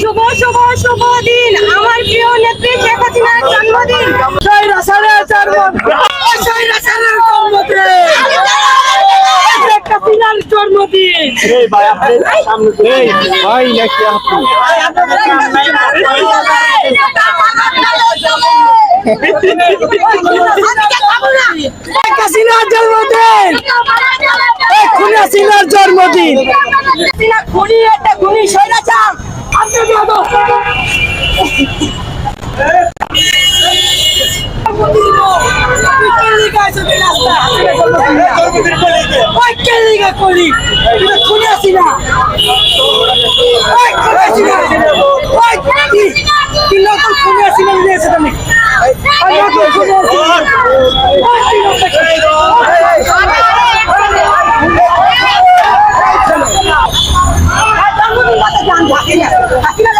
শুভ শুভ শুভ দিন। আমার প্রিয় নেত্রী শেখ হাসিনার জন্মদিন। জন্মদিন। ভাই নাকি আপনি? শেখ জন্মদিন। খুনি হাসিনার জন্মদিন। খুনি একটা খুনি কেলিগা করি খুনি হাসিনা হাসিনা হাসিনা?